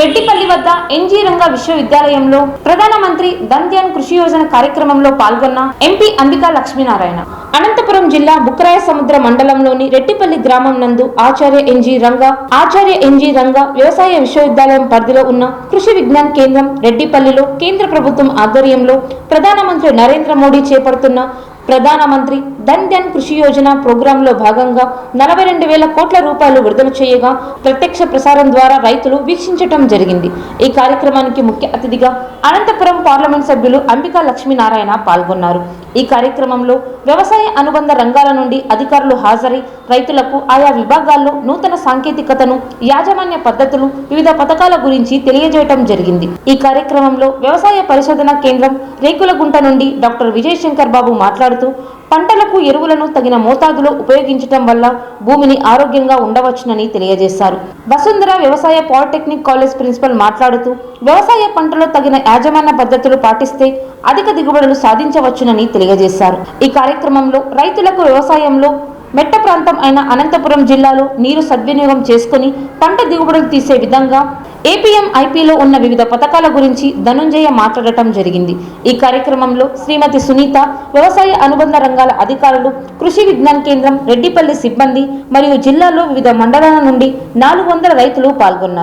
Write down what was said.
రెడ్డిపల్లి వద్ద ఎన్జీ రంగా విశ్వవిద్యాలయంలో ప్రధానమంత్రి దంధ్యాన్ కృషి యోజన కార్యక్రమంలో పాల్గొన్న ఎంపీ అంబికా లక్ష్మీనారాయణ. అనంతపురం జిల్లా బుక్కరాయ సముద్ర మండలంలోని రెట్టిపల్లి గ్రామం నందు ఆచార్య ఎన్జీ రంగ ఆచార్య ఎన్జీ రంగ వ్యవసాయ విశ్వవిద్యాలయం పరిధిలో ఉన్న కృషి విజ్ఞాన్ కేంద్రం రెడ్డిపల్లిలో కేంద్ర ప్రభుత్వం ఆధ్వర్యంలో ప్రధానమంత్రి నరేంద్ర మోడీ చేపడుతున్న ప్రధానమంత్రి ధన్ ధన్ కృషి యోజన ప్రోగ్రాంలో భాగంగా నలభై రెండు వేల కోట్ల రూపాయలు విడుదల చేయగా ప్రత్యక్ష ప్రసారం ద్వారా రైతులు వీక్షించటం జరిగింది. ఈ కార్యక్రమానికి ముఖ్య అతిథిగా అనంతపురం పార్లమెంట్ సభ్యులు అంబికా లక్ష్మీనారాయణ పాల్గొన్నారు. ఈ కార్యక్రమంలో వ్యవసాయ అనుబంధ రంగాల నుండి అధికారులు హాజరై రైతులకు ఆయా విభాగాల్లో నూతన సాంకేతికతను యాజమాన్య పద్ధతులు వివిధ పథకాల గురించి తెలియజేయటం జరిగింది. ఈ కార్యక్రమంలో వ్యవసాయ పరిశోధన కేంద్రం రేకులగుంట నుండి డాక్టర్ విజయ్ శంకర్ బాబు మాట్లాడుతూ పంటలకు ఎరువులను తగిన మోతాదులో ఉపయోగించటం వల్ల భూమిని ఆరోగ్యంగా ఉండవచ్చునని తెలియజేశారు. వసుంధర వ్యవసాయ పాలిటెక్నిక్ కాలేజ్ ప్రిన్సిపల్ మాట్లాడుతూ వ్యవసాయ పంటలో తగిన యాజమాన్య పద్ధతులు పాటిస్తే అధిక దిగుబడులు సాధించవచ్చునని తెలియజేశారు. ఈ కార్యక్రమంలో రైతులకు వ్యవసాయంలో మెట్ట ప్రాంతం అయిన అనంతపురం జిల్లాలో నీరు సద్వినియోగం చేసుకుని పంట దిగుబడులు తీసే విధంగా ఏపీఎం ఐపీలో ఉన్న వివిధ పథకాల గురించి ధనుంజయ మాట్లాడటం జరిగింది. ఈ కార్యక్రమంలో శ్రీమతి సునీత వ్యవసాయ అనుబంధ రంగాల అధికారులు కృషి విజ్ఞాన్ కేంద్రం రెడ్డిపల్లి సిబ్బంది మరియు జిల్లాలో వివిధ మండలాల నుండి నాలుగు వందల రైతులు పాల్గొన్నారు.